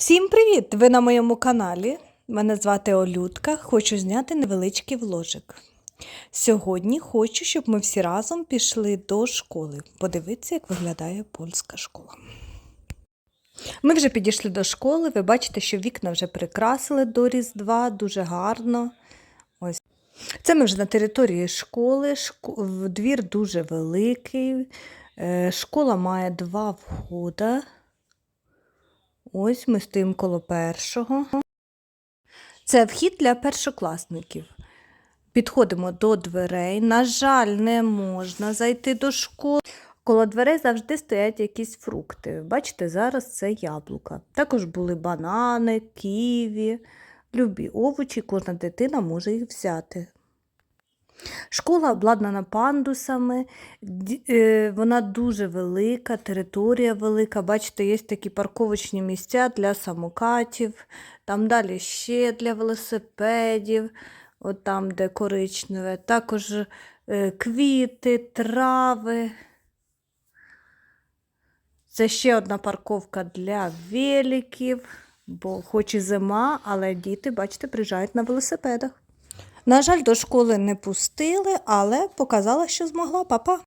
Всім привіт! Ви на моєму каналі. Мене звати Олютка. Хочу зняти невеличкий вложик. Сьогодні хочу, щоб ми всі разом пішли до школи. Подивитися, як виглядає польська школа. Ми вже підійшли до школи. Ви бачите, що вікна вже прикрасили до Різдва, дуже гарно. Ось. Це ми вже на території школи. Шко- Двір дуже великий. Е, Школа має два входи. Ось ми стоїмо коло першого. Це вхід для першокласників. Підходимо до дверей. На жаль, не можна зайти до школи. Коло дверей завжди стоять якісь фрукти. Бачите, зараз це яблука. Також були банани, ківі, любі овочі, кожна дитина може їх взяти. Школа обладнана пандусами, е, вона дуже велика, територія велика. Бачите, є такі парковочні місця для самокатів, там далі ще для велосипедів, от там, де коричневе, також е, квіти, трави. Це ще одна парковка для великів, бо хоч і зима, але діти, бачите, приїжджають на велосипедах. На жаль, до школи не пустили, але показала, що змогла папа.